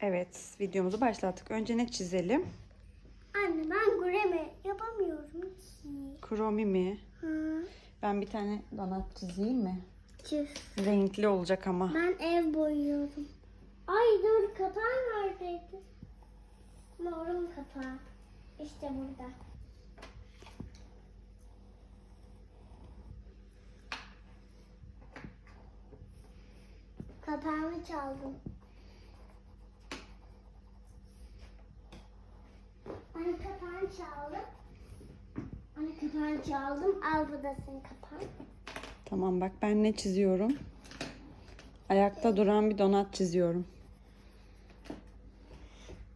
Evet, videomuzu başlattık. Önce ne çizelim? Anne ben gureme yapamıyorum ki. Kromi mi? Hı. Ben bir tane donat çizeyim mi? Çiz. Renkli olacak ama. Ben ev boyuyorum. Ay dur kapağın neredeydi? Morum kapağı. İşte burada. Kapağımı çaldım. Anne kapağını çaldım. Anne kapağını çaldım. Al bu da senin kapağın. Tamam bak ben ne çiziyorum? Ayakta duran bir donat çiziyorum.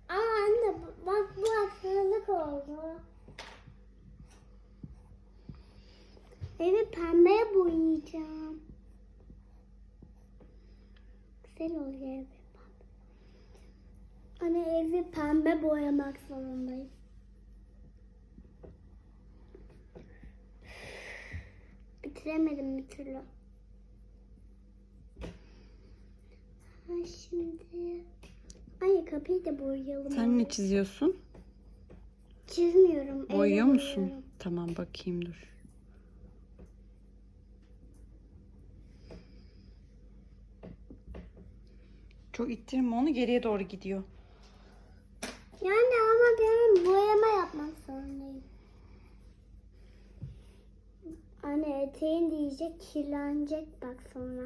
Ama anne bak bu hastalık oldu. Evi pembeye boyayacağım. Güzel oluyor evi pembe. Anne evi pembe boyamak zorundayım. Bitiremedim bir türlü. Ha şimdi... Ay kapıyı da boyayalım. Sen ne çiziyorsun? Çizmiyorum. elle Boyuyor musun? boyuyorum. Tamam bakayım dur. Çok ittirme onu geriye doğru gidiyor. Yani ama benim boyama yapmak zorundayım. Anne eteğin diyecek kirlenecek bak sonra.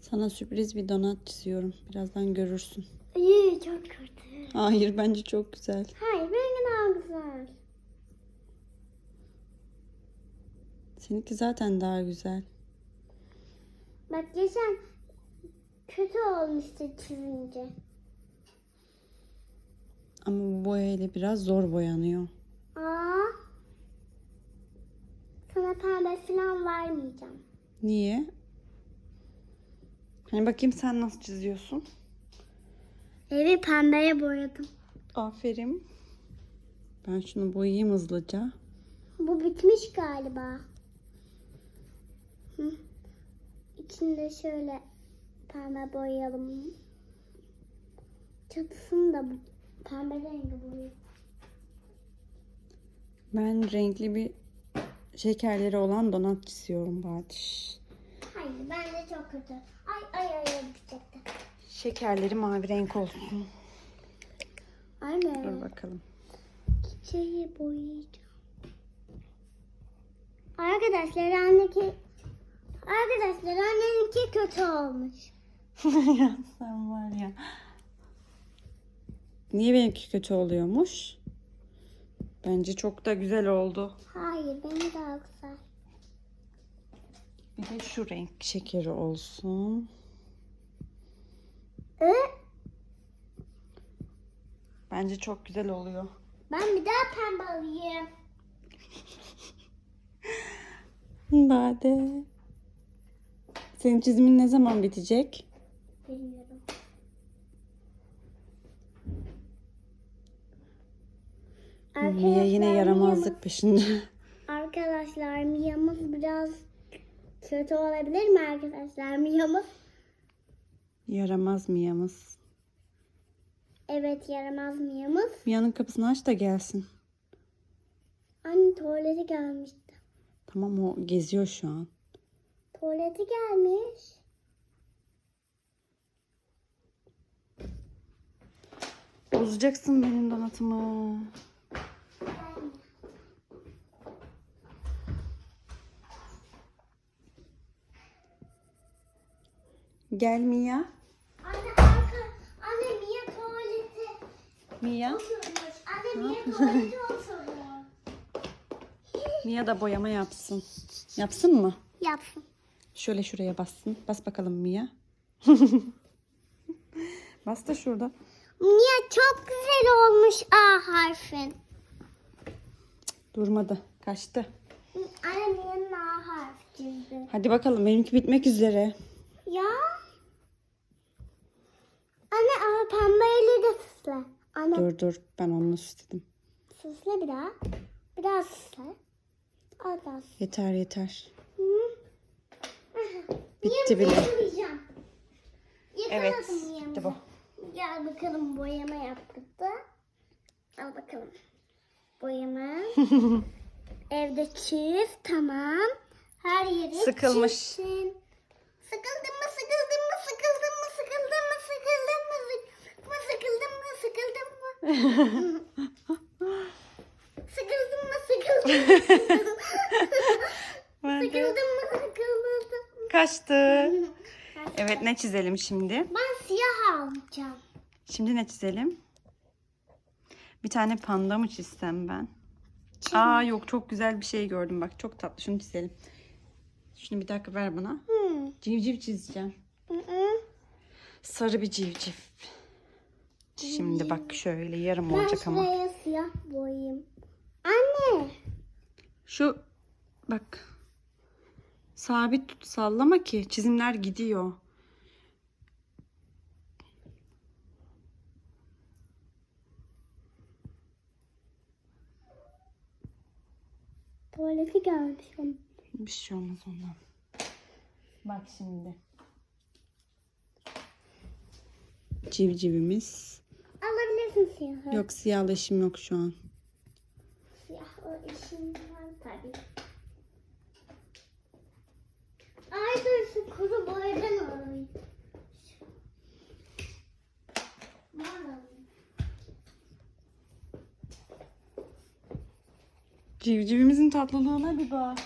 Sana sürpriz bir donat çiziyorum. Birazdan görürsün. İyi çok kötü. Hayır bence çok güzel. Hayır benimki daha güzel. Seninki zaten daha güzel. Bak geçen kötü olmuştu çizince. Ama bu boyayla biraz zor boyanıyor. Aa. Sana pembe falan vermeyeceğim. Niye? Hani bakayım sen nasıl çiziyorsun? Evi pembeye boyadım. Aferin. Ben şunu boyayayım hızlıca. Bu bitmiş galiba. Hı. İçinde şöyle pembe boyayalım. Çatısını da bu pembe rengi boyayalım. Ben renkli bir şekerleri olan donat çiziyorum Badiş. Hayır bence çok kötü. Ay ay ay bitecekti. Şekerleri mavi renk olsun. Dur Anne bakalım. çiçeği boyayacağım. Arkadaşlar anneki Arkadaşlar anneninki kötü olmuş. ya sen var ya. Niye benimki kötü oluyormuş? Bence çok da güzel oldu. Hayır benim daha güzel. Bir de şu renk şekeri olsun. Ee, Bence çok güzel oluyor. ben bir daha pembe alayım. Bade. Senin çizimin ne zaman bitecek? Bilmiyorum. Mia yine yaramazlık peşinde. Arkadaşlar Mia'mız biraz kötü olabilir mi arkadaşlar? Mia'mız Yaramaz Mia'mız. evet yaramaz Mia'mız. Mia'nın kapısını aç da gelsin. Anne tuvaleti gelmişti. Tamam o geziyor şu an. Tuvaleti gelmiş. Bozacaksın benim donatımı. Gel Mia. Anne arka, anne Mia tuvaleti Mia. oturmuş. Anne Mia oturmuş. Mia da boyama yapsın. Yapsın mı? Yapsın. Şöyle şuraya bassın. Bas bakalım Mia. Bas da şurada. Mia çok güzel olmuş A harfin. Durmadı. Kaçtı. Anne Mia'nın A harfi çizdi. Hadi bakalım benimki bitmek üzere. Ya. Ama pembeyle de süsle. Anne Dur dur ben onu istedim. süsle bir daha. Biraz süsle. Az daha süsle. Yeter yeter. Hı. Bitti bile. Evet. Yanımda. bu. Gel bakalım boyama yaptık da. Al bakalım. Boyama. Evde çiz. Tamam. Her yeri Sıkılmış. çizsin. Sıkıldın mı sıkıldın mı sıkıldın mı sıkıldın mı sıkıldın mı sık- mı sıkıldın mı sıkıldın mı sıkıldın mı sıkıldın mı mı Kaçtı. Evet ne çizelim şimdi? Ben siyah alacağım. Şimdi ne çizelim? Bir tane panda mı çizsem ben? Aa yok çok güzel bir şey gördüm bak çok tatlı şunu çizelim. Şunu bir dakika ver bana. Hmm. Civciv çizeceğim. Hı hı. Sarı bir civciv. Şimdi bak şöyle yarım Ben olacak ama. şuraya siyah boyayayım. Anne. Şu bak. Sabit tut sallama ki çizimler gidiyor. Tuvaleti gelmişim. Bir şey olmaz ondan. Bak şimdi. Civcivimiz. Siyahı. Yok siyahla işim yok şu an. Siyah o işin var tabii. Ay dur şu kuru boyadan alayım. Civcivimizin tatlılığına bir bak.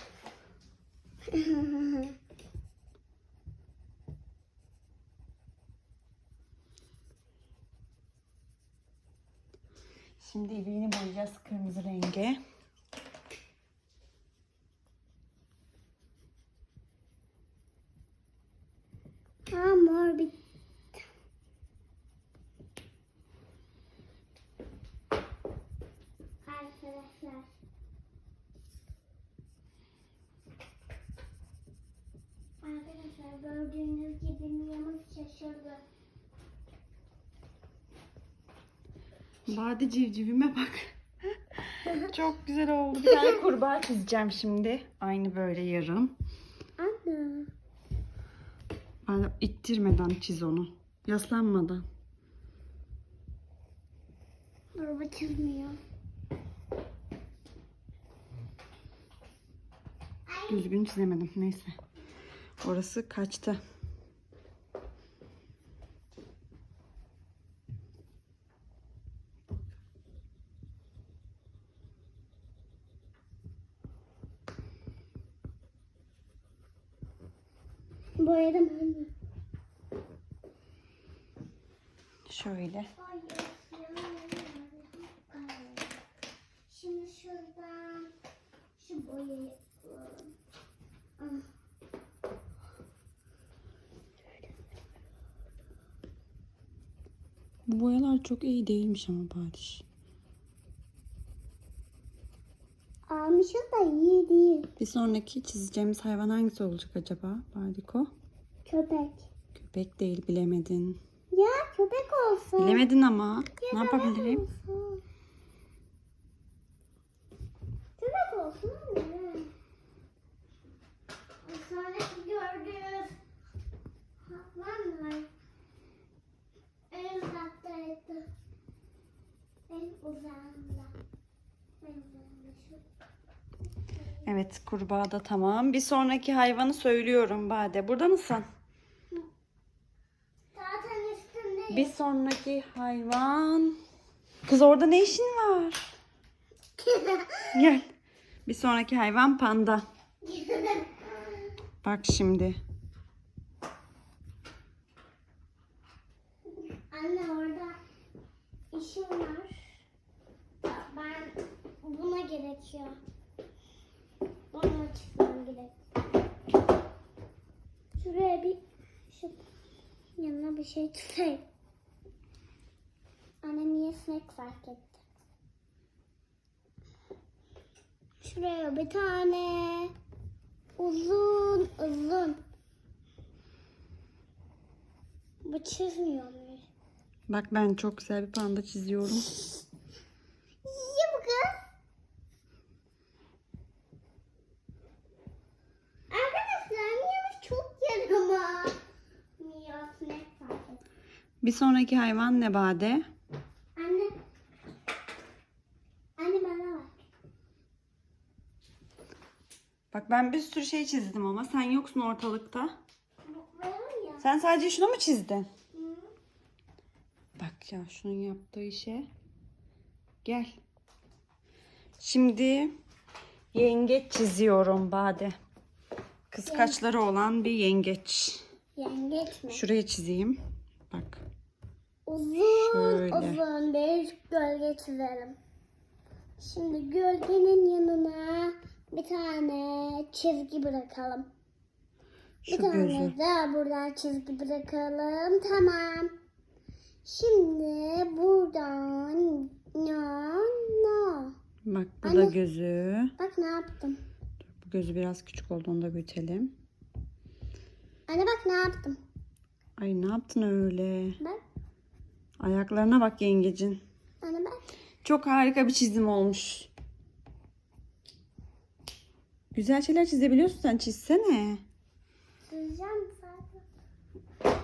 Mor bir Arkadaşlar. Arkadaşlar gördüğünüz gibi Miyamız şaşırdı. Bade civcivime bak. Çok güzel oldu. Bir tane kurbağa çizeceğim şimdi. Aynı böyle yarım. Anne. Ben ittirmeden çiz onu. Yaslanmadan. Dur bu çizmiyor. Düzgün çizemedim. Neyse. Orası kaçtı. Boyadım anne. Şöyle. Şimdi şuradan şu boyayı Ah. Bu boyalar çok iyi değilmiş ama Badiş. almışız da iyi değil. Bir sonraki çizeceğimiz hayvan hangisi olacak acaba Badiko? Köpek. Köpek değil bilemedin. Ya köpek olsun. Bilemedin ama. Ya Ne yapabilirim? olsun. Köpek olsun anne. Sonraki gördüğünüz hayvanlar en uzaktaydı. En uzağında. En uzağında şu. Evet kurbağa da tamam. Bir sonraki hayvanı söylüyorum Bade. Burada mısın? Zaten üstünde Bir sonraki hayvan. Kız orada ne işin var? Gel. Bir sonraki hayvan panda. Bak şimdi. Anne orada işim var. Ben buna gerekiyor. Onu çizmem gerek. Şuraya bir şu yanına bir şey çizeyim. Anne niye sinek fark etti? Şuraya bir tane uzun uzun. Bu çizmiyor mu? Bak ben çok güzel bir panda çiziyorum. Ya bu kız. Arkadaşlar Mia'mız çok yaramaz. Mia sinek fark etti. Bir sonraki hayvan ne Bade? Anne. Anne bana bak. Bak ben bir sürü şey çizdim ama sen yoksun ortalıkta. Ya. Sen sadece şunu mu çizdin? Hı. Bak ya şunun yaptığı işe. Gel. Şimdi yengeç çiziyorum Bade. Kıskaçları olan bir yengeç. Yengeç mi? Şuraya çizeyim. Bak. Uzun Şöyle. uzun bir gölge çizerim. Şimdi gölgenin yanına bir tane çizgi bırakalım. Bir Şu tane gözü. daha buradan çizgi bırakalım. Tamam. Şimdi buradan no no. Bak bu da Anne. gözü. Bak ne yaptım. Bu gözü biraz küçük oldu onu da büyütelim. Anne bak ne yaptım. Ay ne yaptın öyle? Bak. Ayaklarına bak yengecin. Anne bak. Çok harika bir çizim olmuş. Güzel şeyler çizebiliyorsun sen çizsene. Çizeceğim zaten.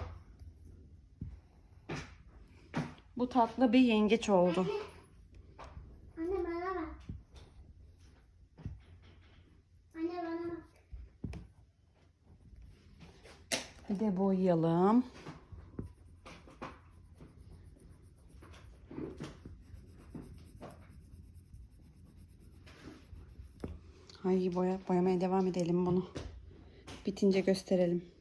Bu tatlı bir yengeç oldu. Anne bana bak. Anne bana bak. Bir de boyayalım. Ay boya, boyamaya devam edelim bunu. Bitince gösterelim.